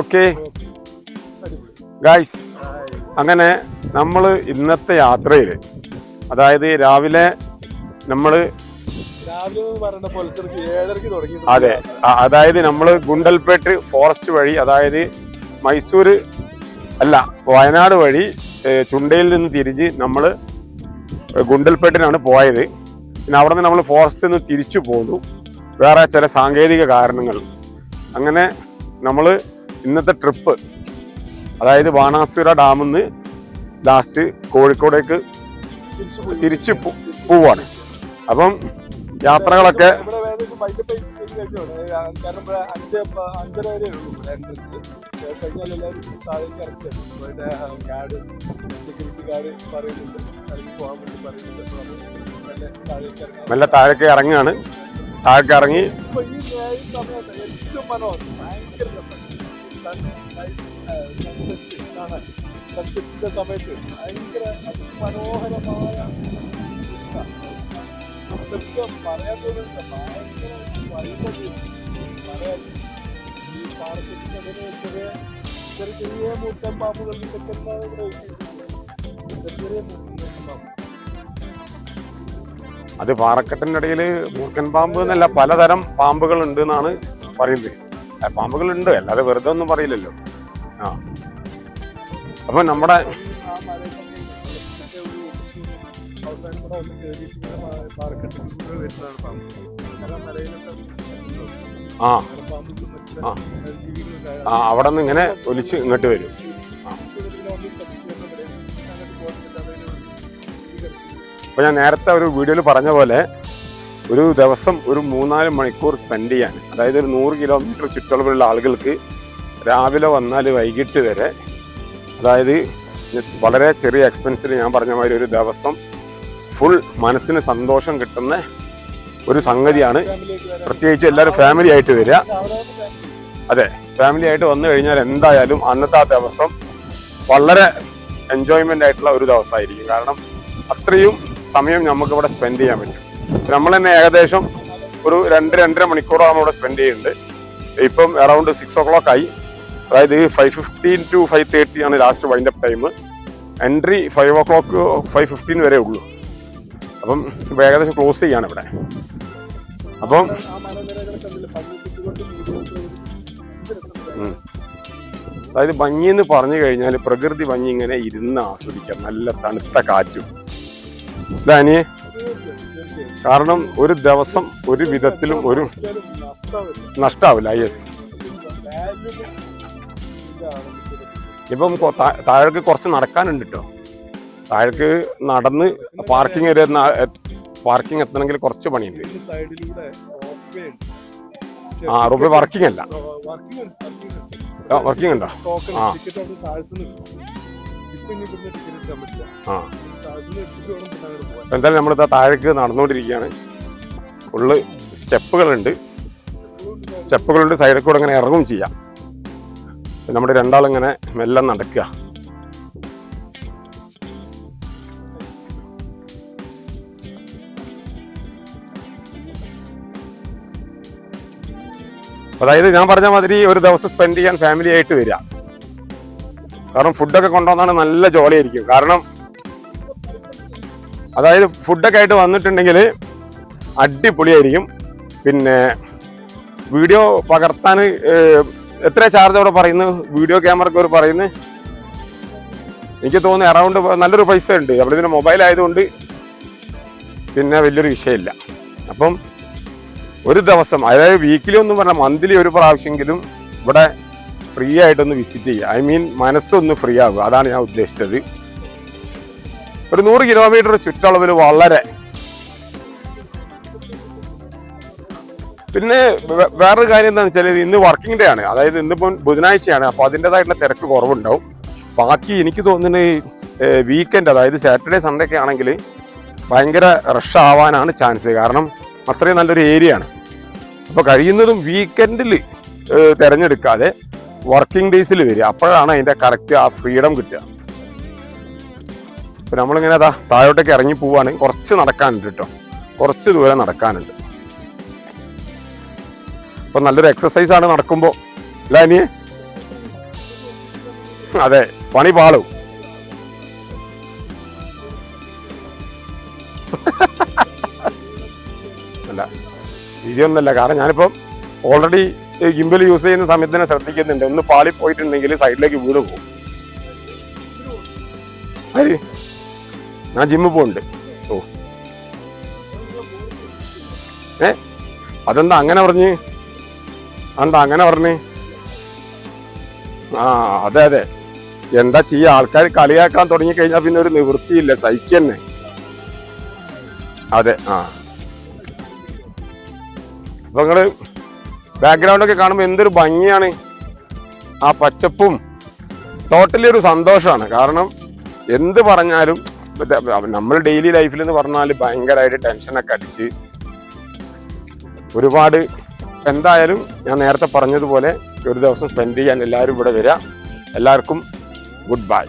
Okay guys അങ്ങനെ നമ്മൾ ഇന്നത്തെ യാത്രയിൽ അതായത് രാവിലെ നമ്മൾ അതെ അതായത് നമ്മൾ ഗുണ്ടൽപേട്ട് ഫോറസ്റ്റ് വഴി അതായത് മൈസൂർ അല്ല വയനാട് വഴി ചുണ്ടയിൽ നിന്ന് തിരിഞ്ഞ് നമ്മൾ ഗുണ്ടൽപേട്ടിനാണ് പോയത്. പിന്നെ അവിടെ നിന്ന് നമ്മൾ ഫോറസ്റ്റിൽ നിന്ന് തിരിച്ചു പോന്നു. വേറെ ചില സാങ്കേതിക കാരണങ്ങൾ. അങ്ങനെ നമ്മൾ ഇന്നത്തെ ട്രിപ്പ് അതായത് ബാണാസുര ഡാമിൽ നിന്ന് ലാസ്റ്റ് കോഴിക്കോടേക്ക് തിരിച്ചു പോവാണ്. അപ്പം യാത്രകളൊക്കെ മെല്ലെ താഴേക്ക് ഇറങ്ങാം താഴേക്ക് ഇറങ്ങി കാണാൻ സൺസെറ്റിന്റെ സമയത്ത് ഭയങ്കര അതിമനോഹരമായ സത്യം പറയാൻ ഭയങ്കര പറയാൻ ഈ പാറക്കെട്ടിന്റെ ചെറിയ ചെറിയ ചെറിയ മൂട്ടൻ പാമ്പുകൾ ഇതൊക്കെ ഇവിടെ ചെറിയ അത് പാറക്കെട്ടിനിടയിൽ മൂർക്കൻ പാമ്പ് എന്നല്ല പലതരം പാമ്പുകൾ ഉണ്ട് എന്നാണ് പറയുന്നത്. ഉണ്ട് അല്ലാതെ വെറുതെ ഒന്നും പറയില്ലല്ലോ. ആ. അപ്പൊ നമ്മുടെ ആ. ആ. അവിടെ നിന്ന് ഇങ്ങനെ ഒലിച്ച് ഇങ്ങോട്ട് വരും. അപ്പൊ ഞാൻ നേരത്തെ ഒരു വീഡിയോയിൽ പറഞ്ഞ പോലെ ഒരു ദിവസം ഒരു മൂന്നാൽ മണിക്കൂർ സ്പെൻഡ് ചെയ്യാൻ. അതായത് ഒരു നൂറ് കിലോമീറ്റർ ചുറ്റളവിലുള്ള ആളുകൾക്ക് രാവിലെ വന്നാൽ വൈകിട്ട് വരെ. അതായത് വളരെ ചെറിയ എക്സ്പെൻസിൽ ഞാൻ പറഞ്ഞ മാതിരി ഒരു ദിവസം ഫുൾ മനസ്സിന് സന്തോഷം കിട്ടുന്ന ഒരു സംഗതിയാണ്. പ്രത്യേകിച്ച് എല്ലാവരും ഫാമിലി ആയിട്ട് വരിക. അതെ ഫാമിലി ആയിട്ട് വന്നു കഴിഞ്ഞാൽ എന്തായാലും അന്നത്തെ ആ ദിവസം വളരെ എൻജോയ്മെന്റ് ആയിട്ടുള്ള ഒരു ദിവസമായിരിക്കും. കാരണം അത്രയും സമയം നമുക്കിവിടെ സ്പെൻഡ് ചെയ്യാൻ പറ്റും. നമ്മൾ തന്നെ ഏകദേശം ഒരു രണ്ട് രണ്ടര മണിക്കൂറാണ് ഇവിടെ സ്പെൻഡ് ചെയ്യുന്നുണ്ട് ഇപ്പം അറൗണ്ട് സിക്സ് ഓ ക്ലോക്ക് ആയി. അതായത് five fifteen to five thirty ആണ് last wind up time entry five o'clock five fifteen വരെ ഉള്ളൂ. അപ്പം ഇപ്പം ഏകദേശം ക്ലോസ് ചെയ്യാണ് ഇവിടെ. അപ്പം. അതായത് ഭംഗി എന്ന് പറഞ്ഞു കഴിഞ്ഞാൽ പ്രകൃതി ഭംഗി ഇങ്ങനെ ഇരുന്ന് ആസ്വദിക്കാം. നല്ല തണുത്ത കാറ്റും. ഇതാനിയെ കാരണം ഒരു ദിവസം ഒരു വിധത്തിലും ഒരു നഷ്ടാവില്ല യെസ് ഇപ്പം താഴേക്ക് കുറച്ച് നടക്കാനുണ്ട് കേട്ടോ താഴേക്ക് നടന്ന് പാർക്കിംഗ് ഏരിയ പാർക്കിംഗ് എത്തണമെങ്കിൽ കുറച്ച് പണിയുണ്ട്. ആ റുബി വർക്കിംഗ് അല്ല. വർക്കിംഗ് ഉണ്ടോ? ആ. ആ. എന്തായാലും നമ്മളിതാ താഴേക്ക് നടന്നുകൊണ്ടിരിക്കുകയാണ്. ഫുള്ള് സ്റ്റെപ്പുകളുണ്ട്. സ്റ്റെപ്പുകളുണ്ട് സൈഡിൽ കൂടെ ഇങ്ങനെ ഇറങ്ങും ചെയ്യാം. നമ്മുടെ രണ്ടാളിങ്ങനെ മെല്ലെ നടക്കുക. അതായത് ഞാൻ പറഞ്ഞ മാതിരി ഒരു ദിവസം സ്പെൻഡ് ചെയ്യാൻ ഫാമിലി ആയിട്ട് വരിക. കാരണം ഫുഡൊക്കെ കൊണ്ടുവന്നാണ് നല്ല ജോലിയായിരിക്കും. കാരണം അതായത് ഫുഡൊക്കെ ആയിട്ട് വന്നിട്ടുണ്ടെങ്കിൽ അടിപൊളിയായിരിക്കും. പിന്നെ വീഡിയോ പകർത്താൻ എത്ര ചാർജ് അവിടെ പറയുന്നു? വീഡിയോ ക്യാമറക്ക് ഒരു പറയുന്നു. എനിക്ക് തോന്നുന്നു അറൗണ്ട് നല്ലൊരു പൈസ ഉണ്ട്. അവിടെ ഇതിന് മൊബൈൽ ആയതുകൊണ്ട് പിന്നെ വലിയൊരു വിഷയമില്ല. അപ്പം ഒരു ദിവസം അതായത് വീക്കിലി ഒന്നും പറഞ്ഞാൽ മന്ത്ലി ഒരു പ്രാവശ്യമെങ്കിലും ഇവിടെ ഫ്രീ ആയിട്ടൊന്ന് വിസിറ്റ് ചെയ്യുക. ഐ മീൻ മനസ്സൊന്ന് ഫ്രീ ആകുക അതാണ് ഞാൻ ഉദ്ദേശിച്ചത്. ഒരു നൂറ് കിലോമീറ്റർ ചുറ്റളവിൽ വളരെ. പിന്നെ വേറൊരു കാര്യം എന്താണെന്ന് വെച്ചാൽ ഇന്ന് വർക്കിംഗ് ഡേ ആണ്. അതായത് ഇന്നിപ്പം ബുധനാഴ്ചയാണ്. അപ്പോൾ അതിന്റെതായിട്ടുള്ള തിരക്ക് കുറവുണ്ടാവും. ബാക്കി എനിക്ക് തോന്നുന്നത് വീക്കെൻഡ് അതായത് സാറ്റർഡേ സൺഡേ ഒക്കെ ആണെങ്കിൽ ഭയങ്കര റഷ് ആവാനാണ് ചാൻസ് കാരണം അത്രയും നല്ലൊരു ഏരിയ ആണ്. അപ്പോൾ കഴിയുന്നതും വീക്കെൻഡിൽ തിരഞ്ഞെടുക്കാതെ വർക്കിംഗ് ഡേയ്സിൽ വരിക. അപ്പോഴാണ് അതിന്റെ കറക്റ്റ് ആ ഫ്രീഡം കിട്ടുക. ഇപ്പൊ നമ്മളിങ്ങനെ അതാ താഴോട്ടേക്ക് ഇറങ്ങി പോവാണ്. കുറച്ച് നടക്കാനുണ്ട് കേട്ടോ കുറച്ച് ദൂരം നടക്കാനുണ്ട്. അപ്പം നല്ലൊരു എക്സസൈസ് ആണ് നടക്കുമ്പോൾ അല്ല ഇനി അതെ പണി പാളും. അല്ല വീഡിയോ ഒന്നല്ല കാരണം ഞാനിപ്പം ഓൾറെഡി ഗിംബൽ യൂസ് ചെയ്യുന്ന സമയത്ത് തന്നെ ശ്രദ്ധിക്കുന്നുണ്ട്. ഒന്ന് പാളി പോയിട്ടുണ്ടെങ്കിൽ സൈഡിലേക്ക് വീട് പോകും. ഞാൻ ജിമ്മിൽ പോകുന്നുണ്ട് ഓ. ഏ? അതെന്താ അങ്ങനെ പറഞ്ഞ്? എന്താ അങ്ങനെ പറഞ്ഞ്? ആ അതെ അതെ. എന്താ ചെയ്യുക ആൾക്കാർ കളിയാക്കാൻ തുടങ്ങി കഴിഞ്ഞാൽ പിന്നെ ഒരു നിവൃത്തിയില്ല സഹിക്കന്നെ. അതെ ആ. അപ്പൊ നിങ്ങൾ ബാക്ക്ഗ്രൗണ്ട് ഒക്കെ കാണുമ്പോൾ എന്തൊരു ഭംഗിയാണ്. ആ പച്ചപ്പും ടോട്ടലി ഒരു സന്തോഷമാണ് കാരണം എന്ത് പറഞ്ഞാലും നമ്മൾ ഡെയിലി ലൈഫിൽ എന്ന് പറഞ്ഞാൽ ഭയങ്കരമായിട്ട് ടെൻഷനൊക്കെ അടിച്ച് ഒരുപാട് എന്തായാലും ഞാൻ നേരത്തെ പറഞ്ഞതുപോലെ ഒരു ദിവസം സ്പെൻഡ് ചെയ്യാൻ എല്ലാവരും ഇവിടെ വരിക എല്ലാവർക്കും ഗുഡ് ബൈ